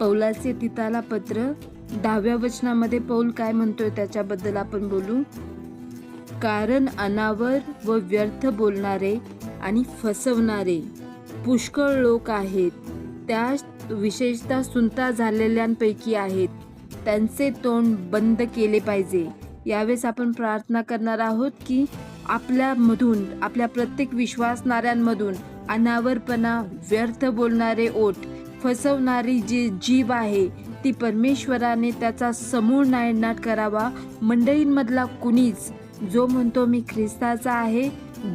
पौलाचे तिताला पत्र दहाव्या वचनामध्ये पौल काय म्हणतोय त्याच्याबद्दल आपण बोलू? कारण अनावर व व्यर्थ बोलणारे आणि फसवणारे पुष्कळ लोक आहेत. त्या विशेषतः सुनता झालेल्यांपैकी आहेत. त्यांचे तोंड बंद केले पाहिजे. यावेळेस आपण प्रार्थना करणार आहोत की आपल्यामधून आपल्या प्रत्येक विश्वासणाऱ्यांमधून अनावरपणा व्यर्थ बोलणारे ओठ फसवणारी जी जीव आहे ती परमेश्वराने त्याचा समूळ नायनाट करावा. मंडळींमधला कुणीच जो म्हणतो मी ख्रिस्ताचा आहे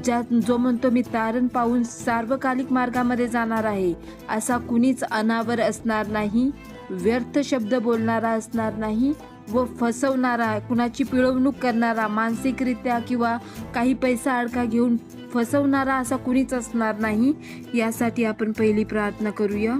ज्या जो म्हणतो मी तारण पाहून सार्वकालिक मार्गामध्ये जाणार आहे असा कुणीच अनावर असणार नाही व्यर्थ शब्द बोलणारा असणार नाही व फसवणारा कुणाची पिळवणूक करणारा मानसिकरित्या किंवा काही पैसा अडका घेऊन फसवणारा असा कुणीच असणार नाही यासाठी आपण पहिली प्रार्थना करूया.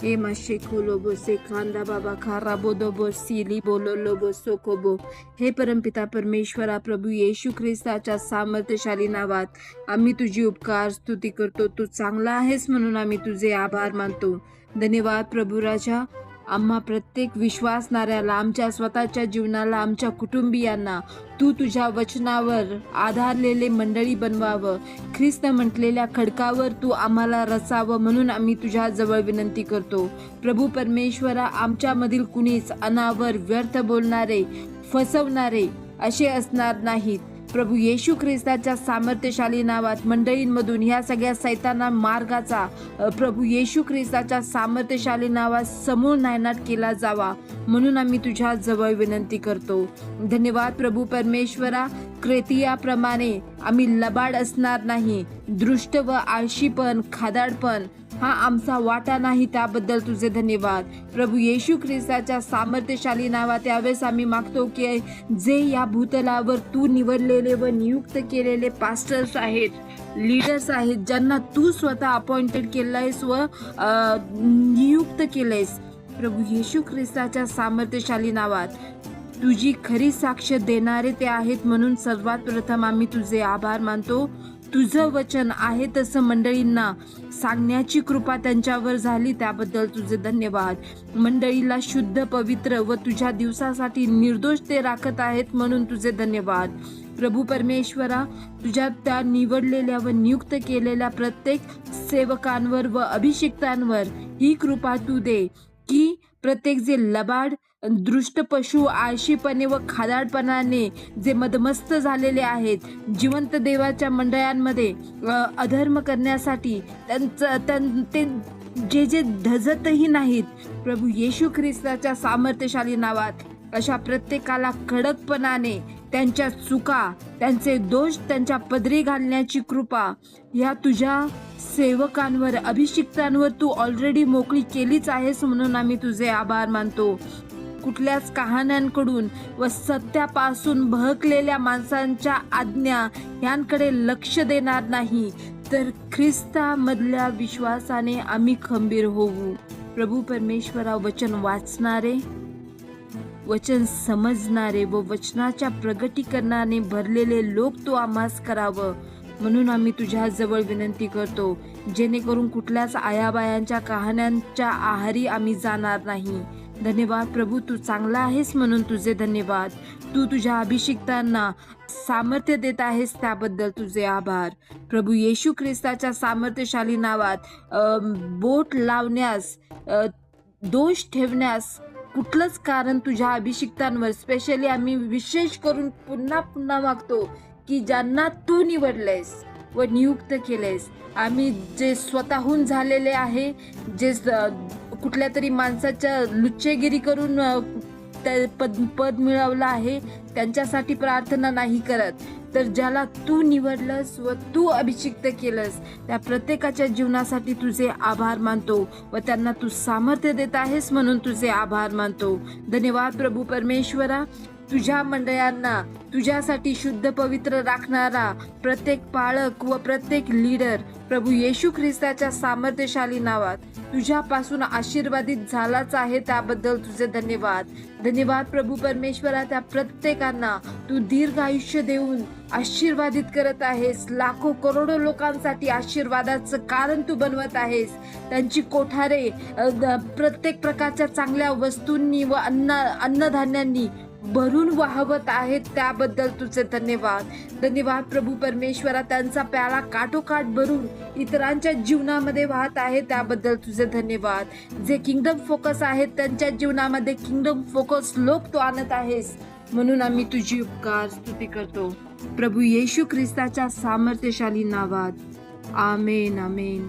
Ema shekolobo se से खांदा बाबा खारा बोदोबो सिली बोलो सोकोबो हे परमपिता परमेश्वरा प्रभू येशू ख्रिस्ताच्या सामर्थ्यशाली नावात आम्ही तुझी उपकार स्तुती करतो तू चांगला आहेस म्हणून आम्ही तुझे आभार मानतो धन्यवाद प्रभू राजा आम्हा प्रत्येक विश्वासणाऱ्याला आमच्या स्वतःच्या जीवनाला आमच्या कुटुंबियांना तू तुझ्या वचनावर आधारलेले मंडळी बनवावं. ख्रिस्त म्हटलेल्या खडकावर तू आम्हाला रचावं म्हणून आम्ही तुझ्या जवळ विनंती करतो. प्रभू परमेश्वरा आमच्यामधील कुणीच अनावर व्यर्थ बोलणारे फसवणारे असे असणार नाहीत. प्रभू येशू ख्रिस्ताच्या सामर्थ्यशाली नावात मंडळींमधून ह्या सगळ्या सैताना मार्गाचा प्रभू येशू ख्रिस्ताच्या सामर्थ्यशाली नावात समूळ नायनाट केला जावा म्हणून आम्ही तुझ्या जवळ विनंती करतो. धन्यवाद प्रभू परमेश्वरा. क्रेतियाप्रमाणे आम्ही लबाड असणार नाही दृष्ट व आळशीपण खादाडपण हा आमचा वाटा नाही त्याबद्दल तुझे धन्यवाद. प्रभू येशू ख्रिस्ताच्या सामर्थ्यशाली नावात त्यावेळेस आम्ही मागतो की जे या भूतलावर तू निवडलेले व नियुक्त केलेले पास्टर्स आहेत लीडर्स आहेत ज्यांना तू स्वतः अपॉइंटेड केलं आहेस व नियुक्त केलं आहेस प्रभू येशू ख्रिस्ताच्या सामर्थ्यशाली नावात. तुझी खरी साक्ष देणारे ते आहेत म्हणून सर्वात प्रथम आम्ही तुझे आभार मानतो. तुझं वचन आहे तसं मंडळींना सांगण्याची कृपा त्यांच्यावर झाली त्याबद्दल तुझे धन्यवाद. मंडळीला शुद्ध पवित्र व तुझ्या दिवसासाठी निर्दोष ते राखत आहेत म्हणून तुझे धन्यवाद. प्रभू परमेश्वरा तुझ्या त्या निवडलेल्या व नियुक्त केलेल्या प्रत्येक सेवकांवर व अभिषिक्तांवर ही कृपा तू दे की प्रत्येक जे लबाड दृष्ट पशु आळशीपणे व खादाडपणाने जे मदमस्त झालेले आहेत जिवंत देवाच्या मंडळांमध्ये अधर्म करण्यासाठी त्यांचं त्यां- ते जे जे धजतही नाहीत प्रभू येशू ख्रिस्ताच्या सामर्थ्यशाली नावात अशा प्रत्येकाला कडकपणाने त्यांच्या चुका त्यांचे दोष त्यांच्या पदरी घालण्याची कृपा या तुझ्या सेवकांवर अभिषिक्तांवर तू ऑलरेडी मोकळी केलीच आहेस म्हणून आम्ही तुझे आभार मानतो. कुठल्याच कहाण्यांकडून व सत्यापासून भहकलेल्या माणसांच्या आज्ञा यांकडे लक्ष देणार नाही तर ख्रिस्तामधल्या विश्वासाने आम्ही खंबीर होऊ. प्रभू परमेश्वरा वचन वाचणारे वचन समजणारे व वचनाच्या प्रगटीकरणाने भरलेले लोक तो आम्हास करावं. म्हणून आम्ही तुझ्याजवळ विनंती करतो जेणेकरून कुठल्याच आयाबायांच्या कहाण्यांच्या आहारी आम्ही जाणार नाही. धन्यवाद प्रभू तू चांगला आहेस म्हणून तुझे धन्यवाद. तू तुझ्या अभिषिक्तांना सामर्थ्य देत आहेस त्याबद्दल तुझे आभार. प्रभू येशू ख्रिस्ताच्या सामर्थ्यशाली नावात बोट लावण्यास दोष ठेवण्यास कुठलंच कारण तुझ्या अभिषिक्तांवर स्पेशली आम्ही विशेष करून पुन्हा पुन्हा मागतो की ज्यांना तू निवडलेस व नियुक्त केलेस. आम्ही जे स्वतःहून झालेले आहे जे कुठल्या तरी माणसाच्या लुच्चेगिरी करून त्या पद पद मिळवलं आहे त्यांच्यासाठी प्रार्थना नाही करत. तर ज्याला तू निवडलंस व तू अभिषिक्त केलंस त्या प्रत्येकाच्या जीवनासाठी तुझे आभार मानतो व त्यांना तू सामर्थ्य देत आहेस म्हणून तुझे आभार मानतो. धन्यवाद प्रभू परमेश्वरा. तुझ्या मंडळांना तुझ्यासाठी शुद्ध पवित्र राखणारा प्रत्येक पाळक व प्रत्येक लीडर प्रभू येशू ख्रिस्ताच्या सामर्थ्यशाली नावात तुझ्यापासून आशीर्वादित झालाच आहे त्याबद्दल तुझे धन्यवाद. धन्यवाद प्रभू परमेश्वरा त्या प्रत्येकांना तू दीर्घ आयुष्य देऊन आशीर्वादित करत आहेस. लाखो करोडो लोकांसाठी आशीर्वादाचं कारण तू बनवत आहेस. त्यांची कोठारे प्रत्येक प्रकारच्या चांगल्या वस्तूंनी व अन्न अन्नधान्यांनी भरून वाहवत आहेत त्याबद्दल तुझे धन्यवाद. धन्यवाद प्रभू परमेश्वरा त्यांचा प्याला काठोकाठ भरून इतरांच्या जीवनामध्ये वाहत आहे त्याबद्दल तुझे धन्यवाद. जे किंगडम फोकस आहेत त्यांच्या जीवनामध्ये किंगडम फोकस लोक तू आणत आहेस. म्हणून आम्ही तुझी उपकार स्तुती करतो. प्रभू येशू ख्रिस्ताच्या सामर्थ्यशाली नावात. आमेन आमेन.